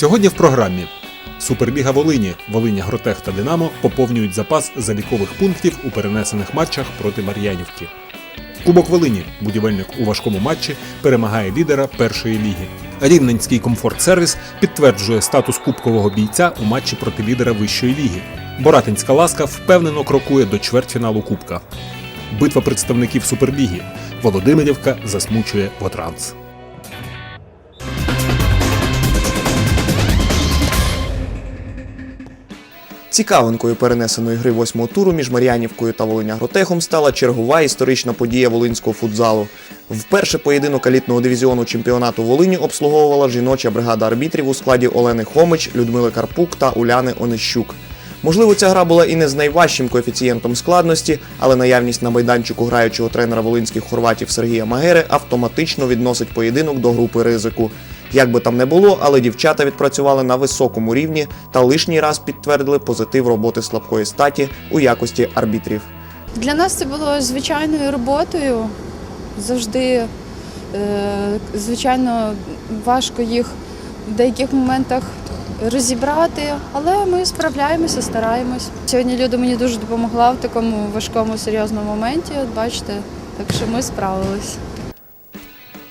Сьогодні в програмі Суперліга Волині, Волиня Гротех та Динамо поповнюють запас залікових пунктів у перенесених матчах проти Мар'янівки. Кубок Волині, будівельник у важкому матчі, перемагає лідера першої ліги. Рівненський комфорт-сервіс підтверджує статус кубкового бійця у матчі проти лідера вищої ліги. Боратинська ласка впевнено крокує до чвертьфіналу Кубка. Битва представників Суперліги. Володимирівка засмучує Вотранс. Цікавинкою перенесеної гри восьмого туру між Мар'янівкою та Волиня-Гротехом стала чергова історична подія волинського футзалу. Вперше поєдинок елітного дивізіону чемпіонату Волині обслуговувала жіноча бригада арбітрів у складі Олени Хомич, Людмили Карпук та Уляни Онищук. Можливо, ця гра була і не з найважчим коефіцієнтом складності, але наявність на майданчику граючого тренера волинських хорватів Сергія Магери автоматично відносить поєдинок до групи ризику. Як би там не було, але дівчата відпрацювали на високому рівні та лишній раз підтвердили позитив роботи слабкої статі у якості арбітрів. Для нас це було звичайною роботою. Завжди, е, звичайно, важко їх в деяких моментах розібрати, але ми справляємося, стараємось. Сьогодні Люда мені дуже допомогла в такому важкому серйозному моменті. От бачите, так що ми справились.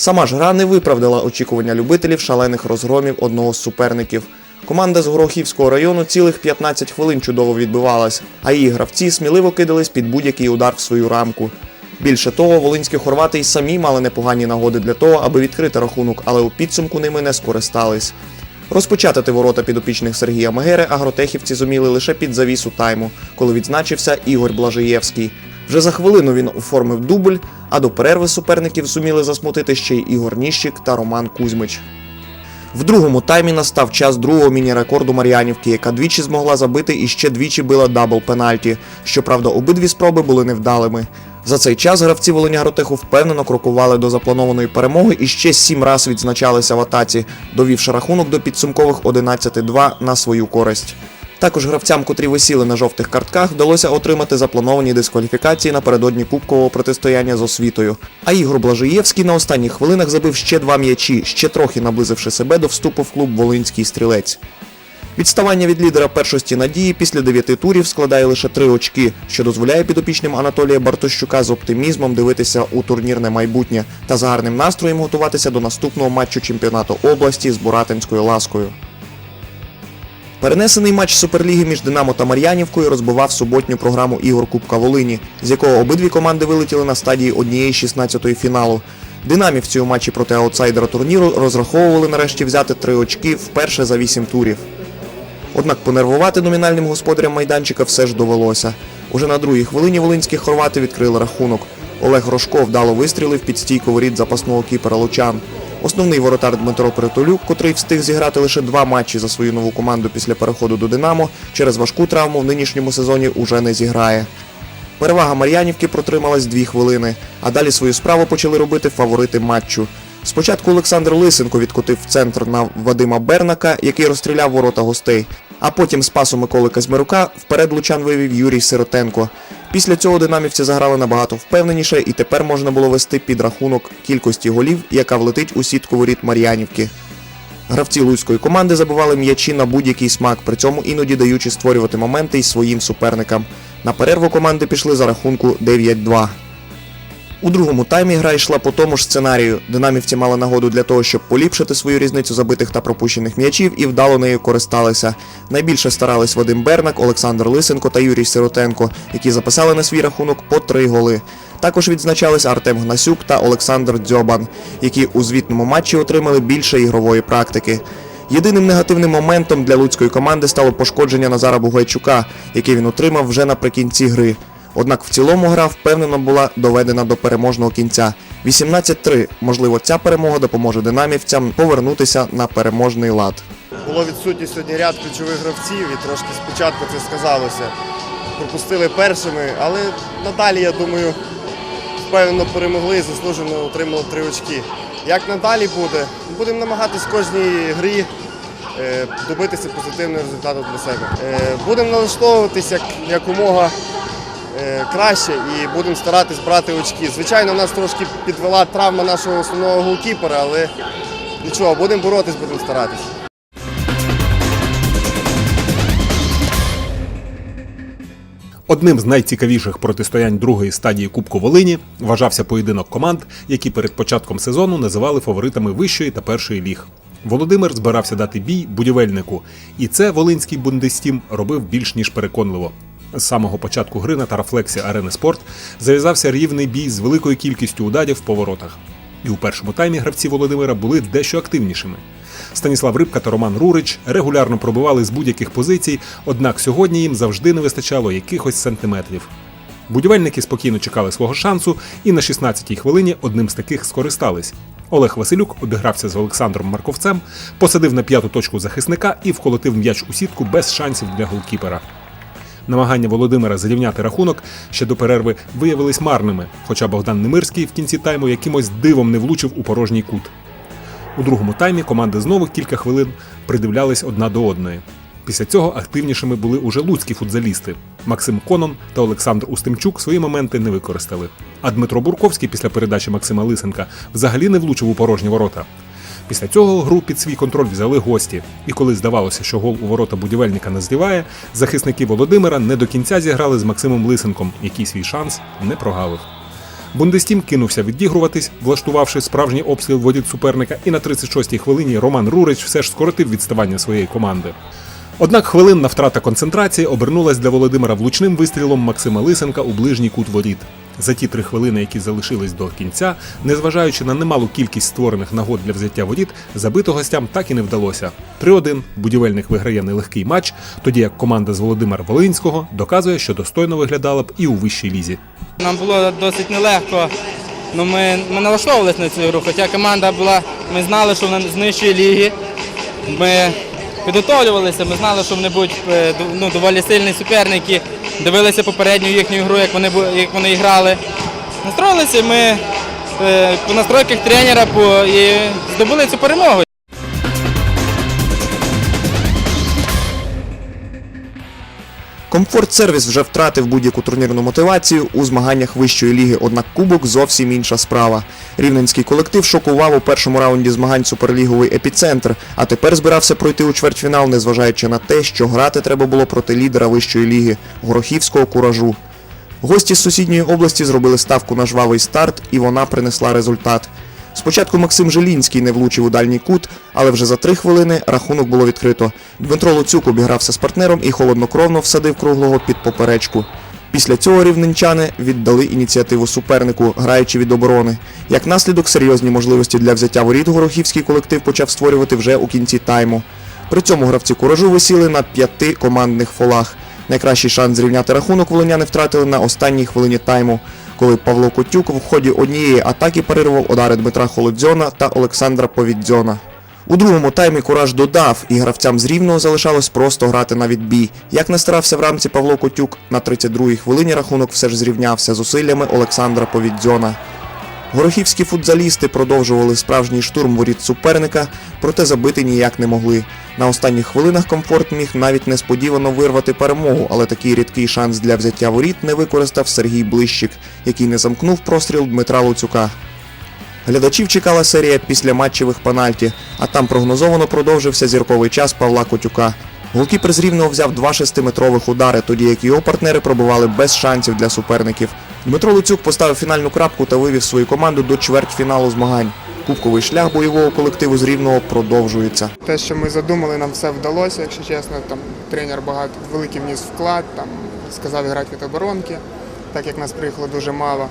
Сама ж гра не виправдала очікування любителів шалених розгромів одного з суперників. Команда з Горохівського району цілих 15 хвилин чудово відбивалась, а її гравці сміливо кидались під будь-який удар в свою рамку. Більше того, волинські хорвати й самі мали непогані нагоди для того, аби відкрити рахунок, але у підсумку ними не скористались. Розпочати ворота підопічних Сергія Мегери агротехівці зуміли лише під завісу тайму, коли відзначився Ігор Блажиєвський. Вже за хвилину він оформив дубль, а до перерви суперників зуміли засмутити ще й Ігор Ніщик та Роман Кузьмич. В другому таймі настав час другого міні-рекорду Мар'янівки, яка двічі змогла забити і ще двічі била дабл пенальті. Щоправда, обидві спроби були невдалими. За цей час гравці Волиня Гротеху впевнено крокували до запланованої перемоги і ще сім раз відзначалися в атаці, довівши рахунок до підсумкових 11-2 на свою користь. Також гравцям, котрі висіли на жовтих картках, вдалося отримати заплановані дискваліфікації напередодні кубкового протистояння з освітою. А Ігор Блажиєвський на останніх хвилинах забив ще два м'ячі, ще трохи наблизивши себе до вступу в клуб Волинський стрілець. Відставання від лідера першості надії після дев'яти турів складає лише три очки, що дозволяє підопічним Анатолія Бартощука з оптимізмом дивитися у турнірне майбутнє та з гарним настроєм готуватися до наступного матчу чемпіонату області з Буратинською ласкою. Перенесений матч Суперліги між Динамо та Мар'янівкою розбивав суботню програму ігор Кубка Волині, з якого обидві команди вилетіли на стадії однієї 16-ї фіналу. Динамівці у матчі проти аутсайдера турніру розраховували нарешті взяти три очки вперше за вісім турів. Однак понервувати номінальним господарям майданчика все ж довелося. Уже на другій хвилині волинські хорвати відкрили рахунок. Олег Рожко вдало вистрілив під стійку воріт запасного кіпера Лучан. Основний воротар Дмитро Притулюк, котрий встиг зіграти лише два матчі за свою нову команду після переходу до Динамо, через важку травму в нинішньому сезоні уже не зіграє. Перевага Мар'янівки протрималась дві хвилини, а далі свою справу почали робити фаворити матчу. Спочатку Олександр Лисенко відкотив в центр на Вадима Бернака, який розстріляв ворота гостей. А потім з пасу Миколи Казмирука вперед лучан вивів Юрій Сиротенко. Після цього динамівці заграли набагато впевненіше, і тепер можна було вести підрахунок кількості голів, яка влетить у сітку воріт Мар'янівки. Гравці луцької команди забивали м'ячі на будь-який смак, при цьому іноді даючи створювати моменти й своїм суперникам. На перерву команди пішли за рахунку 9-2. У другому таймі гра йшла по тому ж сценарію. Динамівці мали нагоду для того, щоб поліпшити свою різницю забитих та пропущених м'ячів і вдало нею користалися. Найбільше старались Вадим Бернак, Олександр Лисенко та Юрій Сиротенко, які записали на свій рахунок по три голи. Також відзначались Артем Гнасюк та Олександр Дзьобан, які у звітному матчі отримали більше ігрової практики. Єдиним негативним моментом для луцької команди стало пошкодження Назара Бугайчука, яке він отримав вже наприкінці гри. Однак в цілому гра впевнено була доведена до переможного кінця. 18-3. Можливо, ця перемога допоможе динамівцям повернутися на переможний лад. Було відсутні сьогодні ряд ключових гравців і трошки спочатку це сказалося. Пропустили першими, але надалі, я думаю, впевнено перемогли і заслужено отримали три очки. Як надалі буде, будемо намагатись кожній грі е, добитися позитивного результату для себе. Е, Будемо налаштовуватись як, якомога Е, краще і будемо старатись брати очки. Звичайно, нас трошки підвела травма нашого основного голкіпера, але нічого, будемо боротись, будемо старатись. Одним з найцікавіших протистоянь другої стадії Кубку Волині вважався поєдинок команд, які перед початком сезону називали фаворитами вищої та першої ліг. Володимир збирався дати бій будівельнику, і це волинський бундестім робив більш ніж переконливо. З самого початку гри на тарафлексі арени спорт зав'язався рівний бій з великою кількістю ударів по воротах. І у першому таймі гравці Володимира були дещо активнішими. Станіслав Рибка та Роман Рурич регулярно пробивали з будь-яких позицій, однак сьогодні їм завжди не вистачало якихось сантиметрів. Будівельники спокійно чекали свого шансу і на 16-й хвилині одним з таких скористались. Олег Василюк обігрався з Олександром Марковцем, посадив на п'яту точку захисника і вколотив м'яч у сітку без шансів для голкіпера. Намагання Володимира зарівняти рахунок ще до перерви виявились марними, хоча Богдан Немирський в кінці тайму якимось дивом не влучив у порожній кут. У другому таймі команди знову кілька хвилин придивлялись одна до одної. Після цього активнішими були уже луцькі футзалісти. Максим Конон та Олександр Устимчук свої моменти не використали. А Дмитро Бурковський після передачі Максима Лисенка взагалі не влучив у порожні ворота. Після цього гру під свій контроль взяли гості. І коли здавалося, що гол у ворота будівельника не здіває, захисники Володимира не до кінця зіграли з Максимом Лисенком, який свій шанс не прогавив. Бундестім кинувся відігруватись, влаштувавши справжній обстріл воріт суперника, і на 36-й хвилині Роман Рурич все ж скоротив відставання своєї команди. Однак хвилинна втрата концентрації обернулась для Володимира влучним вистрілом Максима Лисенка у ближній кут воріт. За ті три хвилини, які залишились до кінця, незважаючи на немалу кількість створених нагод для взяття воріт, забито гостям так і не вдалося. 3-1 будівельник виграє нелегкий матч, тоді як команда з Володимира Волинського доказує, що достойно виглядала б і у вищій лізі. Нам було досить нелегко. Ну, ми, ми налаштовувалися на цю гру, хоча команда була, ми знали, що вона з нижчої ліги. Ми підготовлювалися, ми знали, що вони будуть е, ну, доволі сильні суперники. Дивилися попередню їхню гру, як вони, як вони грали. Настроїлися ми е, по настройках тренера і здобули цю перемогу. Комфорт сервіс вже втратив будь-яку турнірну мотивацію у змаганнях вищої ліги, однак кубок зовсім інша справа. Рівненський колектив шокував у першому раунді змагань суперліговий епіцентр, а тепер збирався пройти у чвертьфінал, незважаючи на те, що грати треба було проти лідера вищої ліги Горохівського куражу. Гості з сусідньої області зробили ставку на жвавий старт, і вона принесла результат. Спочатку Максим Желінський не влучив у дальній кут, але вже за три хвилини рахунок було відкрито. Дмитро Луцюк обігрався з партнером і холоднокровно всадив круглого під поперечку. Після цього рівненчани віддали ініціативу супернику, граючи від оборони. Як наслідок, серйозні можливості для взяття воріт горохівський колектив почав створювати вже у кінці тайму. При цьому гравці куражу висіли на п'яти командних фолах. Найкращий шанс зрівняти рахунок волиняни втратили на останній хвилині тайму, коли Павло Котюк в ході однієї атаки парирував удари Дмитра Холодзьона та Олександра Повіддзьона. У другому таймі Кураж додав, і гравцям з Рівного залишалось просто грати на відбій. Як не старався в рамці Павло Котюк, на 32-й хвилині рахунок все ж зрівнявся зусиллями Олександра Повіддзьона. Горохівські футзалісти продовжували справжній штурм воріт суперника, проте забити ніяк не могли. На останніх хвилинах комфорт міг навіть несподівано вирвати перемогу, але такий рідкий шанс для взяття воріт не використав Сергій Блищик, який не замкнув простріл Дмитра Луцюка. Глядачів чекала серія після матчевих пенальті, а там прогнозовано продовжився зірковий час Павла Котюка. Голкіпер з Рівного взяв два шестиметрових удари, тоді як його партнери пробували без шансів для суперників. Дмитро Луцюк поставив фінальну крапку та вивів свою команду до чвертьфіналу змагань. Кубковий шлях бойового колективу з Рівного продовжується. Те, що ми задумали, нам все вдалося, якщо чесно. Там тренер багато великий вніс вклад, там сказав грати від оборонки, так як нас приїхало дуже мало.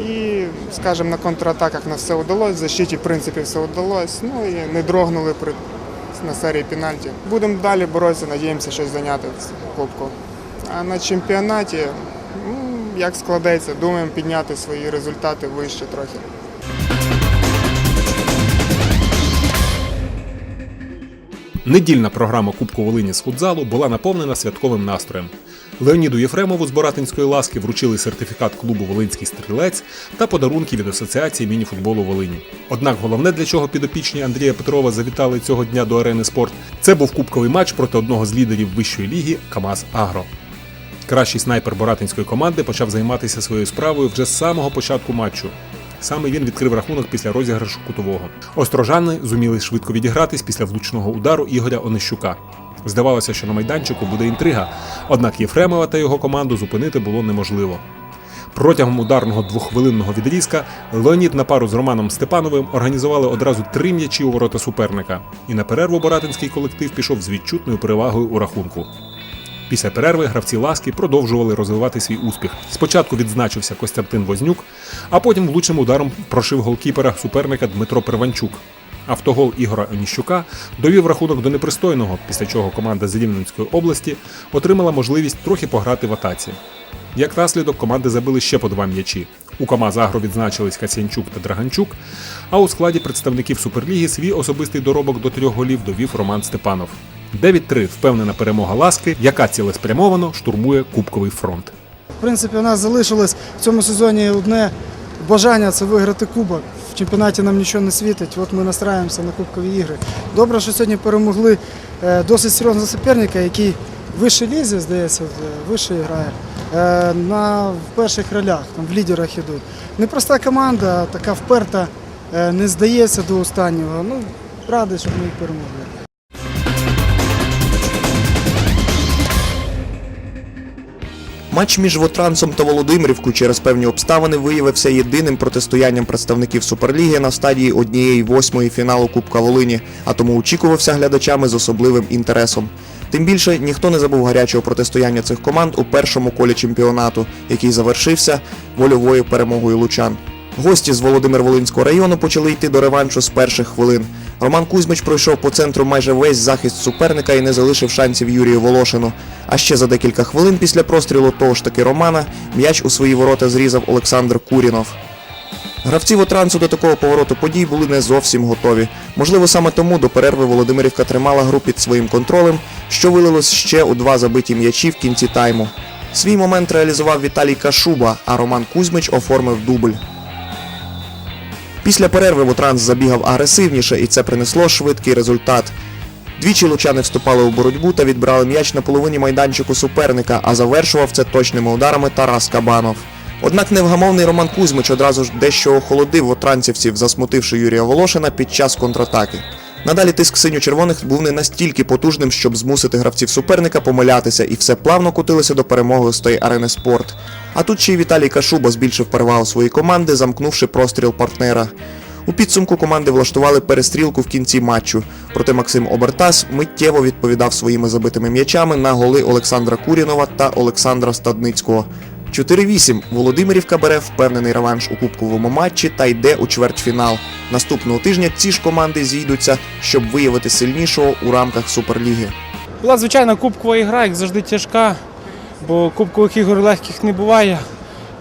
І, скажімо, на контратаках нас все вдалося, в защиті, в принципі, все вдалося. Ну і не дрогнули при, на серії пенальті. Будемо далі боротися, надіємося щось зайняти в Кубку. А на чемпіонаті, як складеться, думаємо підняти свої результати вище трохи. Недільна програма Кубку Волині з футзалу була наповнена святковим настроєм. Леоніду Єфремову з Боратинської ласки вручили сертифікат клубу Волинський стрілець та подарунки від Асоціації мініфутболу Волині. Однак головне, для чого підопічні Андрія Петрова завітали цього дня до арени спорт, це був кубковий матч проти одного з лідерів вищої ліги КАМАЗ Агро. Кращий снайпер Боратинської команди почав займатися своєю справою вже з самого початку матчу. Саме він відкрив рахунок після розіграшу кутового. Острожани зуміли швидко відігратись після влучного удару Ігоря Онищука. Здавалося, що на майданчику буде інтрига, однак Єфремова та його команду зупинити було неможливо. Протягом ударного двоххвилинного відрізка Леонід на пару з Романом Степановим організували одразу три м'ячі у ворота суперника, і на перерву Боратинський колектив пішов з відчутною перевагою у рахунку. Після перерви гравці ласки продовжували розвивати свій успіх. Спочатку відзначився Костянтин Вознюк, а потім влучним ударом прошив голкіпера суперника Дмитро Перванчук. Автогол Ігора Оніщука довів рахунок до непристойного, після чого команда з Рівненської області отримала можливість трохи пограти в атаці. Як наслідок, команди забили ще по два м'ячі. У КамАЗ Агро відзначились Касянчук та Драганчук, а у складі представників Суперліги свій особистий доробок до трьох голів довів Роман Степанов. 9-3 впевнена перемога Ласки, яка цілеспрямовано штурмує Кубковий фронт. В принципі, у нас залишилось в цьому сезоні одне бажання це виграти кубок. В чемпіонаті нам нічого не світить. От ми настраюємося на кубкові ігри. Добре, що сьогодні перемогли е, досить серйозного суперника, який в вищій лізі, здається, в вищій грає. е, На перших ролях, там в лідерах ідуть. Непроста команда, така вперта, е, не здається до останнього. Ну, радий, щоб ми перемогли. Матч між Вотрансом та Володимирівкою через певні обставини виявився єдиним протистоянням представників Суперліги на стадії однієї восьмої фіналу Кубка Волині, а тому очікувався глядачами з особливим інтересом. Тим більше ніхто не забув гарячого протистояння цих команд у першому колі чемпіонату, який завершився вольовою перемогою лучан. Гості з Володимир-Волинського району почали йти до реваншу з перших хвилин. Роман Кузьмич пройшов по центру майже весь захист суперника і не залишив шансів Юрію Волошину. А ще за декілька хвилин після прострілу того ж таки Романа м'яч у свої ворота зрізав Олександр Курінов. Гравці Вотрансу до такого повороту подій були не зовсім готові. Можливо, саме тому до перерви Володимирівка тримала гру під своїм контролем, що вилилось ще у два забиті м'ячі в кінці тайму. Свій момент реалізував Віталій Кашуба, а Роман Кузьмич оформив дубль. Після перерви Вотранс забігав агресивніше, і це принесло швидкий результат. Двічі лучани вступали у боротьбу та відбрали м'яч на половині майданчику суперника, а завершував це точними ударами Тарас Кабанов. Однак невгамовний Роман Кузьмич одразу ж дещо охолодив отранцівців, засмутивши Юрія Волошина під час контратаки. Надалі тиск синьо-червоних був не настільки потужним, щоб змусити гравців суперника помилятися, і все плавно котилося до перемоги з тої арени спорт. А тут ще й Віталій Кашуба збільшив перевагу своєї команди, замкнувши простріл партнера. У підсумку команди влаштували перестрілку в кінці матчу. Проте Максим Обертас миттєво відповідав своїми забитими м'ячами на голи Олександра Курінова та Олександра Стадницького. 4-8 Володимирівка бере впевнений реванш у кубковому матчі та йде у чвертьфінал. Наступного тижня ці ж команди зійдуться, щоб виявити сильнішого у рамках Суперліги. Була звичайно кубкова ігра, як завжди тяжка, бо кубкових ігор легких не буває.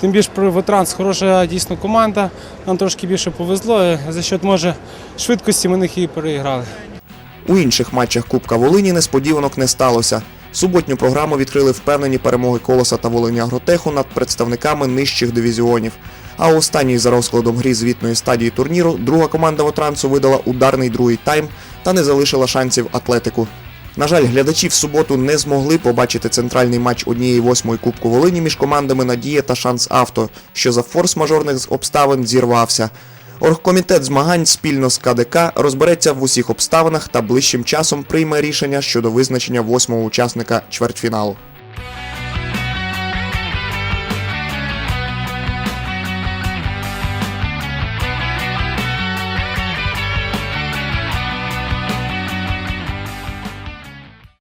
Тим більше про Ветранс хороша дійсно команда. Нам трошки більше повезло. За счет може швидкості ми них і переіграли. У інших матчах Кубка Волині несподіванок не сталося. Суботню програму відкрили впевнені перемоги Колоса та Волині Агротеху над представниками нижчих дивізіонів. А останній за розкладом грі звітної стадії турніру друга команда Вотрансу видала ударний другий тайм та не залишила шансів атлетику. На жаль, глядачі в суботу не змогли побачити центральний матч однієї восьмої Кубку Волині між командами Надія та Шанс Авто, що за форс-мажорних обставин зірвався. Оргкомітет змагань спільно з КДК розбереться в усіх обставинах та ближчим часом прийме рішення щодо визначення восьмого учасника чвертьфіналу.